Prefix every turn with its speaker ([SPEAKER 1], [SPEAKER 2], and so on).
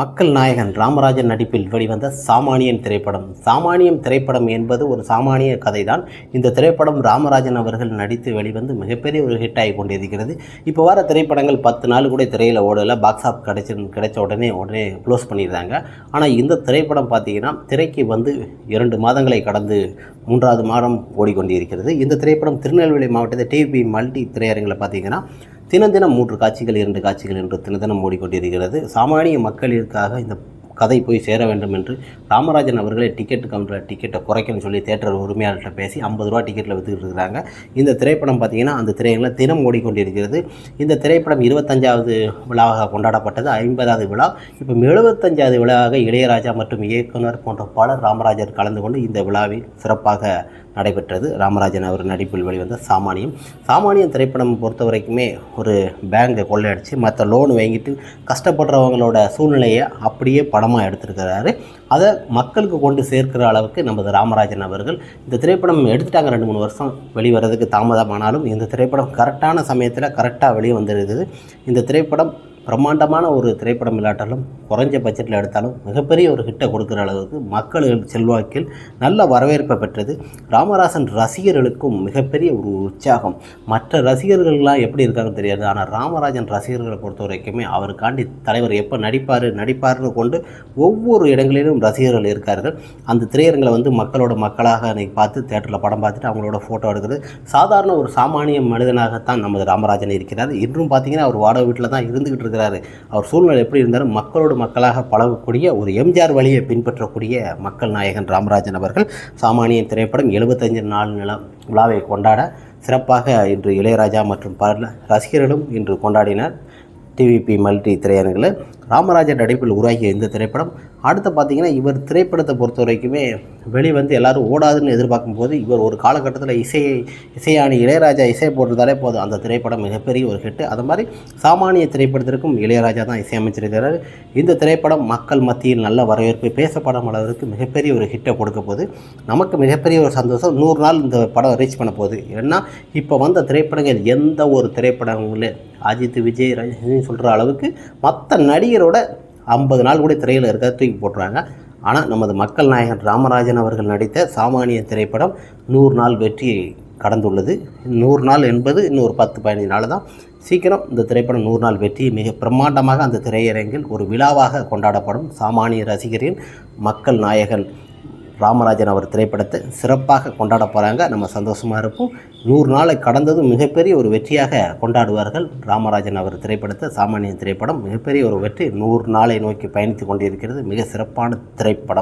[SPEAKER 1] மக்கள் நாயகன் ராமராஜன் நடிப்பில் வெளிவந்த சாமானியன் திரைப்படம். சாமானியம் திரைப்படம் என்பது ஒரு சாமானிய கதைதான். இந்த திரைப்படம் ராமராஜன் அவர்கள் நடித்து வெளிவந்து மிகப்பெரிய ஒரு ஹிட் ஆகி கொண்டிருக்கிறது. இப்போ வர திரைப்படங்கள் பத்து நாள் கூட திரையில் ஓடலை. பாக்ஸ் ஆஃப் கிடைச்சி கிடைச்ச உடனே உடனே க்ளோஸ் பண்ணிடுறாங்க. ஆனால் இந்த திரைப்படம் பார்த்தீங்கன்னா திரைக்கு வந்து இரண்டு மாதங்களை கடந்து மூன்றாவது மாதம் ஓடிக்கொண்டிருக்கிறது. இந்த திரைப்படம் திருநெல்வேலி மாவட்டத்தில் டிவி மல்டி திரையரங்கில் பார்த்தீங்கன்னா தினம் தினம் மூன்று காட்சிகள் இரண்டு காட்சிகள் என்று தினதினம் தினம் ஓடிக்கொண்டிருக்கிறது சாமானிய மக்களிற்காக இந்த கதை போய் சேர வேண்டும் என்று ராமராஜன் அவர்களே டிக்கெட் கவுண்டரில் டிக்கெட்டை குறைக்கணும்னு சொல்லி தேட்டர் உரிமையாளர்கிட்ட பேசி ஐம்பது ரூபா டிக்கெட்டில் விற்றுக்கிட்டு இருக்கிறாங்க. இந்த திரைப்படம் பார்த்தீங்கன்னா அந்த திரையரங்கில் தினம் ஓடிக்கொண்டிருக்கிறது இந்த திரைப்படம் இருபத்தஞ்சாவது விழாவாக கொண்டாடப்பட்டது ஐம்பதாவது விழா. இப்போ எழுபத்தஞ்சாவது விழாவாக இளையராஜா மற்றும் இயக்குனர் போன்ற பலர் ராமராஜர் கலந்து கொண்டு இந்த விழாவில் சிறப்பாக நடைபெற்றது. ராமராஜன் அவர் நடிப்பில் வெளிவந்த சாமானியம். சாமானியம் திரைப்படம் பொறுத்த வரைக்குமே ஒரு பேங்கை கொள்ளையடிச்சு மற்ற லோன் வாங்கிட்டு கஷ்டப்படுறவங்களோட சூழ்நிலையை அப்படியே படமாக எடுத்திருக்கிறாரு. அதை மக்களுக்கு கொண்டு சேர்க்கிற அளவுக்கு நமது ராமராஜன் அவர்கள் இந்த திரைப்படம் எடுத்துட்டாங்க ரெண்டு மூணு வருஷம் வெளிவரதுக்கு தாமதமானாலும் இந்த திரைப்படம் கரெக்டான சமயத்தில் கரெக்டாக வெளியே வந்துருக்குது. இந்த திரைப்படம் பிரம்மாண்டமான ஒரு திரைப்படம் இல்லாட்டாலும் குறைஞ்ச பட்ஜெட்டில் எடுத்தாலும் மிகப்பெரிய ஒரு ஹிட்டை கொடுக்குற அளவுக்கு மக்கள் செல்வாக்கில் நல்ல வரவேற்பை பெற்றது. ராமராசன் ரசிகர்களுக்கும் மிகப்பெரிய ஒரு உற்சாகம். மற்ற ரசிகர்கள்லாம் எப்படி இருக்காங்கன்னு தெரியாது. ஆனால் ராமராஜன் ரசிகர்களை பொறுத்த வரைக்குமே அவருக்காண்டி தலைவர் எப்போ நடிப்பார் நடிப்பார்னு கொண்டு ஒவ்வொரு இடங்களிலும் ரசிகர்கள் இருக்கார்கள். அந்த திரையரங்களை வந்து மக்களோட மக்களாக அன்றைக்கி பார்த்து தேட்டரில் படம் பார்த்துட்டு அவங்களோட ஃபோட்டோ எடுக்கிறது. சாதாரண ஒரு சாமானிய மனிதனாகத்தான் நமது ராமராஜன் இருக்கிறார். இன்றும் பார்த்தீங்கன்னா அவர் வாடகை வீட்டில் தான் இருந்துக்கிட்டு இருக்கிறாரு. அவர் சூழ்நிலை எப்படி இருந்தாலும் மக்களோடு மக்களாக பழகக்கூடிய ஒரு எம்ஜிஆர் வழியை பின்பற்றக்கூடிய மக்கள் நாயகன் ராமராஜன் அவர்கள் சாமானிய திரைப்படம் எழுபத்தஞ்சு நாள் நிலம் விழாவை கொண்டாட சிறப்பாக இன்று இளையராஜா மற்றும் பல ரசிகர்களும் இன்று கொண்டாடினார். டிவிபி மல்டி திரையரங்கில் ராமராஜன் நடிப்பில் உருவாகிய இந்த திரைப்படம். அடுத்து பார்த்தீங்கன்னா இவர் திரைப்படத்தை பொறுத்த வரைக்குமே வெளிவந்து எல்லாரும் ஓடாதுன்னு எதிர்பார்க்கும் போது இவர் ஒரு காலகட்டத்தில் இசையை இசையாணி இளையராஜா இசை போட்டிருந்தாலே போதும். அந்த திரைப்படம் மிகப்பெரிய ஒரு ஹிட்டு. அது மாதிரி சாமானிய திரைப்படத்திற்கும் இளையராஜா தான் இசையமைச்சிருக்கிறார் இந்த திரைப்படம் மக்கள் மத்தியில் நல்ல வரவேற்பு பேசப்படும் அளவிற்கு மிகப்பெரிய ஒரு ஹிட்டை கொடுக்க போது நமக்கு மிகப்பெரிய ஒரு சந்தோஷம் நூறு நாள் இந்த படம் ரீச் பண்ண போகுது. ஏன்னா இப்போ வந்த திரைப்படங்கள் எந்த ஒரு திரைப்படங்களே அஜித் விஜய் ரஜினி சொல்கிற அளவுக்கு மற்ற நடிகரோட ஐம்பது நாள் கூட திரையில் இருக்க தூக்கி போட்டுறாங்க. ஆனால் நமது மக்கள் நாயகன் ராமராஜன் அவர்கள் நடித்த சாமானிய திரைப்படம் நூறு நாள் வெற்றியை கடந்துள்ளது. நூறு நாள் என்பது இன்னும் ஒரு பத்து பதினஞ்சு நாள் தான். சீக்கிரம் இந்த திரைப்படம் நூறு நாள் வெற்றி மிக பிரம்மாண்டமாக அந்த திரையரங்கில் ஒரு விழாவாக கொண்டாடப்படும் சாமானிய ரசிகரின் மக்கள் நாயகன். ராமராஜன் அவர் திரைப்படத்தை சிறப்பாக கொண்டாட போகிறாங்க நம்ம சந்தோஷமாக இருப்போம். நூறு நாளை கடந்ததும் மிகப்பெரிய ஒரு வெற்றியாக கொண்டாடுவார்கள் ராமராஜன் அவர் திரைப்படத்தை. சாமானிய திரைப்படம் மிகப்பெரிய ஒரு வெற்றி. நூறு நாளை நோக்கி பயணித்து கொண்டிருக்கிறது. மிக சிறப்பான திரைப்படம்.